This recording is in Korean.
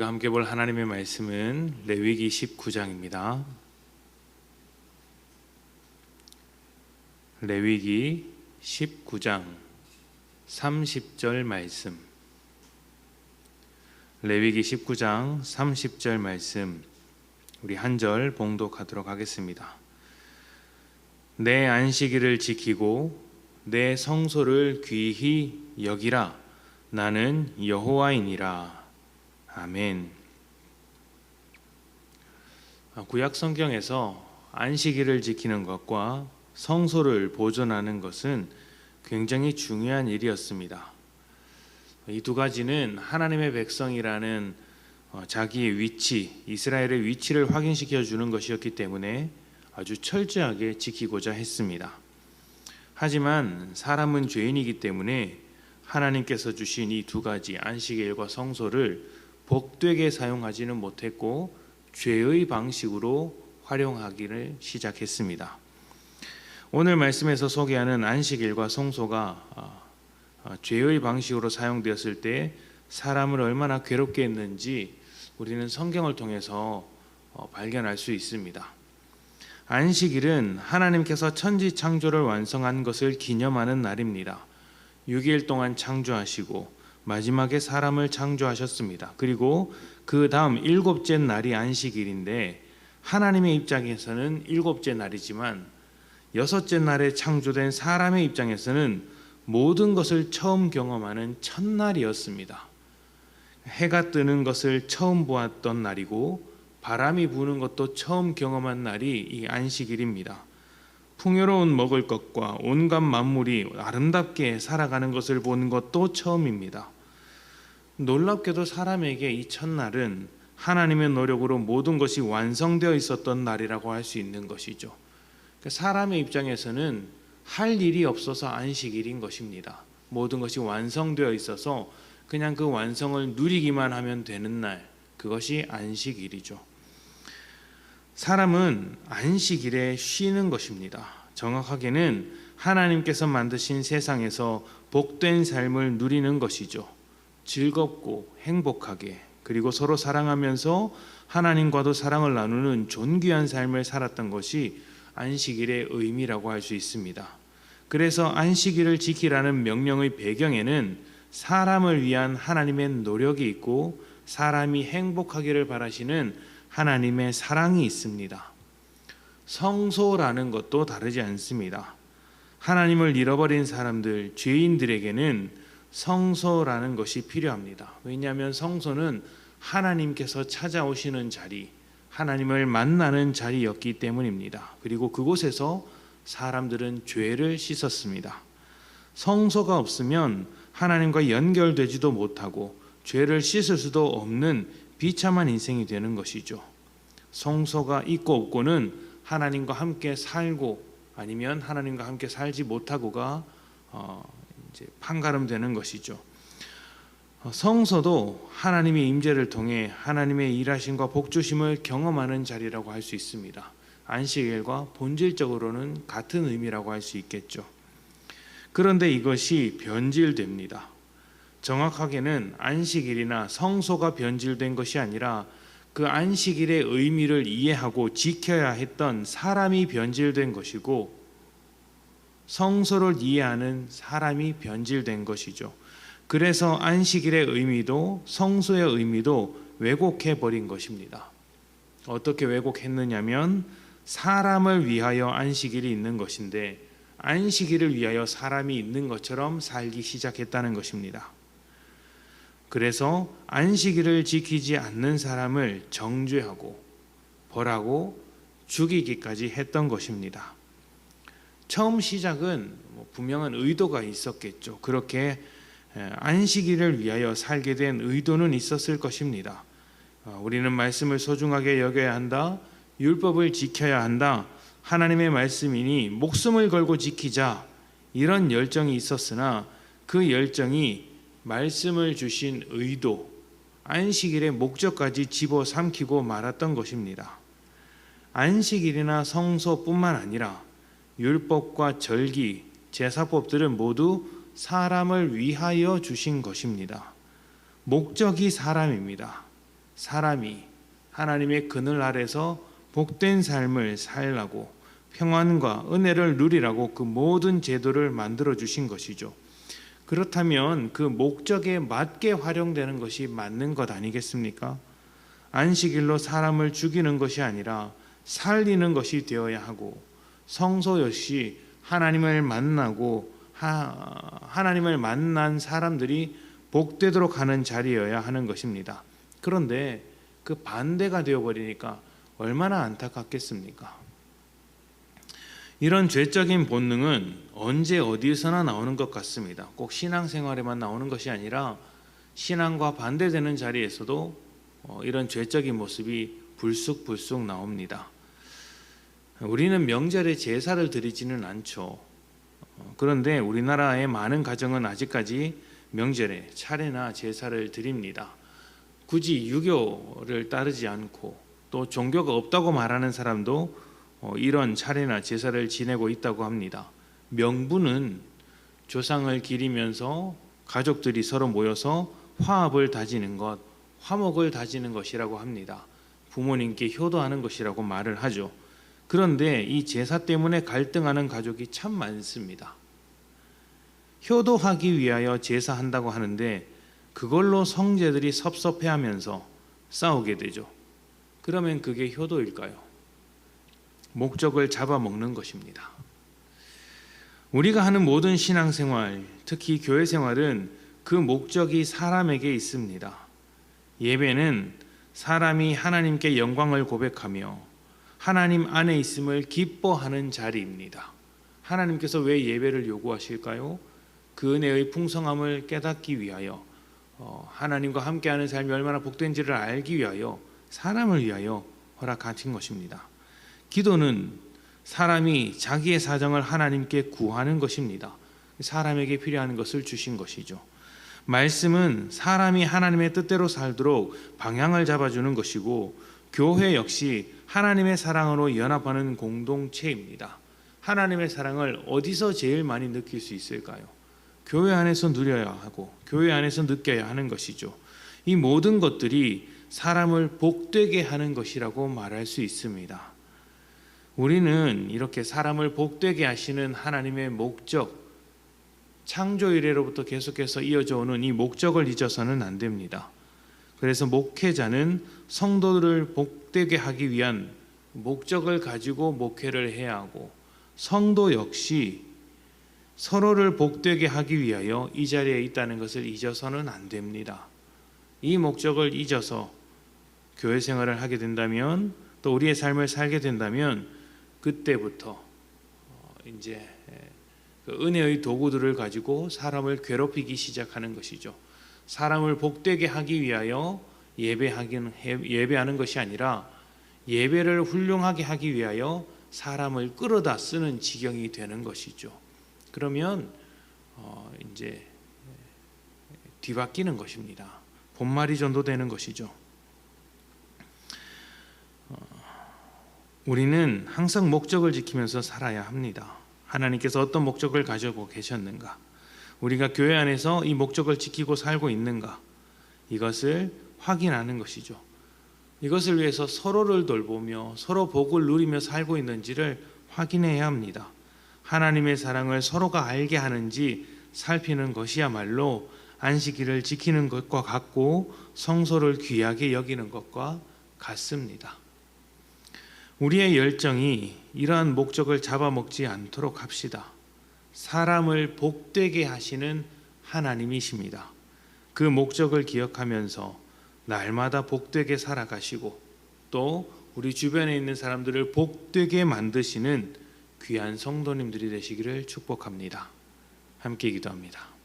우리가 함께 볼 하나님의 말씀은 레위기 19장입니다. 레위기 19장 30절 말씀. 레위기 19장 30절 말씀. 우리 한 절 봉독하도록 하겠습니다. 내 안식일을 지키고 내 성소를 귀히 여기라. 나는 여호와이니라. 아멘. 아, 구약 성경에서 안식일을 지키는 것과 성소를 보존하는 것은 굉장히 중요한 일이었습니다. 이 두 가지는 하나님의 백성이라는 어, 자기의 위치, 이스라엘의 위치를 확인시켜 주는 것이었기 때문에 아주 철저하게 지키고자 했습니다. 하지만 사람은 죄인이기 때문에 하나님께서 주신 이 두 가지 안식일과 성소를 복되게 사용하지는 못했고 죄의 방식으로 활용하기를 시작했습니다. 오늘 말씀에서 소개하는 안식일과 성소가 아, 아, 죄의 방식으로 사용되었을 때 사람을 얼마나 괴롭게 했는지 우리는 성경을 통해서 어, 발견할 수 있습니다. 안식일은 하나님께서 천지 창조를 완성한 것을 기념하는 날입니다. 6일 동안 창조하시고 마지막에 사람을 창조하셨습니다. 그리고 그 다음 일곱째 날이 안식일인데 하나님의 입장에서는 일곱째 날이지만 여섯째 날에 창조된 사람의 입장에서는 모든 것을 처음 경험하는 첫날이었습니다. 해가 뜨는 것을 처음 보았던 날이고 바람이 부는 것도 처음 경험한 날이 이 안식일입니다. 풍요로운 먹을 것과 온갖 만물이 아름답게 살아가는 것을 본 것도 처음입니다. 놀랍게도 사람에게 이 첫날은 하나님의 노력으로 모든 것이 완성되어 있었던 날이라고 할 수 있는 것이죠. 그러니까 사람의 입장에서는 할 일이 없어서 안식일인 것입니다. 모든 것이 완성되어 있어서 그냥 그 완성을 누리기만 하면 되는 날, 그것이 안식일이죠. 사람은 안식일에 쉬는 것입니다. 정확하게는 하나님께서 만드신 세상에서 복된 삶을 누리는 것이죠. 즐겁고 행복하게 그리고 서로 사랑하면서 하나님과도 사랑을 나누는 존귀한 삶을 살았던 것이 안식일의 의미라고 할 수 있습니다. 그래서 안식일을 지키라는 명령의 배경에는 사람을 위한 하나님의 노력이 있고 사람이 행복하기를 바라시는 하나님의 사랑이 있습니다. 성소라는 것도 다르지 않습니다. 하나님을 잃어버린 사람들, 죄인들에게는 성소라는 것이 필요합니다. 왜냐하면 성소는 하나님께서 찾아오시는 자리, 하나님을 만나는 자리였기 때문입니다. 그리고 그곳에서 사람들은 죄를 씻었습니다. 성소가 없으면 하나님과 연결되지도 못하고 죄를 씻을 수도 없는 비참한 인생이 되는 것이죠. 성소가 있고 없고는 하나님과 함께 살고 아니면 하나님과 함께 살지 못하고가 어, 이제 판가름 되는 것이죠. 어, 성서도 하나님의 임재를 통해 하나님의 일하심과 복주심을 경험하는 자리라고 할 수 있습니다. 안식일과 본질적으로는 같은 의미라고 할 수 있겠죠. 그런데 이것이 변질됩니다. 정확하게는 안식일이나 성소가 변질된 것이 아니라 그 안식일의 의미를 이해하고 지켜야 했던 사람이 변질된 것이고 성소를 이해하는 사람이 변질된 것이죠. 그래서 안식일의 의미도 성소의 의미도 왜곡해 버린 것입니다. 어떻게 왜곡했느냐면 사람을 위하여 안식일이 있는 것인데 안식일을 위하여 사람이 있는 것처럼 살기 시작했다는 것입니다. 그래서 안식일을 지키지 않는 사람을 정죄하고 벌하고 죽이기까지 했던 것입니다. 처음 시작은 뭐 분명한 의도가 있었겠죠. 그렇게 안식일을 위하여 살게 된 의도는 있었을 것입니다. 어, 우리는 말씀을 소중하게 여겨야 한다. 율법을 지켜야 한다. 하나님의 말씀이니 목숨을 걸고 지키자. 이런 열정이 있었으나 그 열정이 말씀을 주신 의도, 안식일의 목적까지 집어 삼키고 말았던 것입니다. 안식일이나 성소뿐만 아니라 율법과 절기, 제사법들은 모두 사람을 위하여 주신 것입니다. 목적이 사람입니다. 사람이 하나님의 그늘 아래서 복된 삶을 살라고 평안과 은혜를 누리라고 그 모든 제도를 만들어 주신 것이죠. 그렇다면 그 목적에 맞게 활용되는 것이 맞는 것 아니겠습니까? 안식일로 사람을 죽이는 것이 아니라 살리는 것이 되어야 하고 성소 역시 하나님을 만나고 하, 하나님을 만난 사람들이 복되도록 하는 자리여야 하는 것입니다. 그런데 그 반대가 되어 버리니까 얼마나 안타깝겠습니까? 이런 죄적인 본능은 언제 어디서나 나오는 것 같습니다. 꼭 신앙생활에만 나오는 것이 아니라 신앙과 반대되는 자리에서도 어, 이런 죄적인 모습이 불쑥불쑥 나옵니다. 우리는 명절에 제사를 드리지는 않죠. 어, 그런데 우리나라의 많은 가정은 아직까지 명절에 차례나 제사를 드립니다. 굳이 유교를 따르지 않고 또 종교가 없다고 말하는 사람도 어, 이런 차례나 제사를 지내고 있다고 합니다. 명분은 조상을 기리면서 가족들이 서로 모여서 화합을 다지는 것, 화목을 다지는 것이라고 합니다. 부모님께 효도하는 것이라고 말을 하죠. 그런데 이 제사 때문에 갈등하는 가족이 참 많습니다. 효도하기 위하여 제사한다고 하는데 그걸로 성제들이 섭섭해하면서 싸우게 되죠. 그러면 그게 효도일까요? 목적을 잡아먹는 것입니다. 우리가 하는 모든 신앙생활, 특히 교회 생활은 그 목적이 사람에게 있습니다. 예배는 사람이 하나님께 영광을 고백하며 하나님 안에 있음을 기뻐하는 자리입니다. 하나님께서 왜 예배를 요구하실까요? 그 은혜의 풍성함을 깨닫기 위하여 어, 하나님과 함께하는 삶이 얼마나 복된지를 알기 위하여 사람을 위하여 허락하신 것입니다. 기도는 사람이 자기의 사정을 하나님께 구하는 것입니다. 사람에게 필요한 것을 주신 것이죠. 말씀은 사람이 하나님의 뜻대로 살도록 방향을 잡아주는 것이고 교회 역시 하나님의 사랑으로 연합하는 공동체입니다. 하나님의 사랑을 어디서 제일 많이 느낄 수 있을까요? 교회 안에서 누려야 하고 교회 안에서 느껴야 하는 것이죠. 이 모든 것들이 사람을 복되게 하는 것이라고 말할 수 있습니다. 우리는 이렇게 사람을 복되게 하시는 하나님의 목적, 창조 이래로부터 계속해서 이어져 오는 이 목적을 잊어서는 안 됩니다. 그래서 목회자는 성도들을 복되게 하기 위한 목적을 가지고 목회를 해야 하고 성도 역시 서로를 복되게 하기 위하여 이 자리에 있다는 것을 잊어서는 안 됩니다. 이 목적을 잊어서 교회 생활을 하게 된다면 또 우리의 삶을 살게 된다면 그때부터 어, 이제 그 은혜의 도구들을 가지고 사람을 괴롭히기 시작하는 것이죠. 사람을 복되게 하기 위하여 예배하기는 예배하는 것이 아니라 예배를 훌륭하게 하기 위하여 사람을 끌어다 쓰는 지경이 되는 것이죠. 그러면 어 이제 뒤바뀌는 것입니다. 본말이 전도되는 것이죠. 우리는 항상 목적을 지키면서 살아야 합니다. 하나님께서 어떤 목적을 가지고 계셨는가? 우리가 교회 안에서 이 목적을 지키고 살고 있는가? 이것을 확인하는 것이죠. 이것을 위해서 서로를 돌보며 서로 복을 누리며 살고 있는지를 확인해야 합니다. 하나님의 사랑을 서로가 알게 하는지 살피는 것이야말로 안식일을 지키는 것과 같고 성소를 귀하게 여기는 것과 같습니다. 우리의 열정이 이러한 목적을 잡아먹지 않도록 합시다. 사람을 복되게 하시는 하나님이십니다. 그 목적을 기억하면서 날마다 복되게 살아가시고 또 우리 주변에 있는 사람들을 복되게 만드시는 귀한 성도님들이 되시기를 축복합니다. 함께 기도합니다.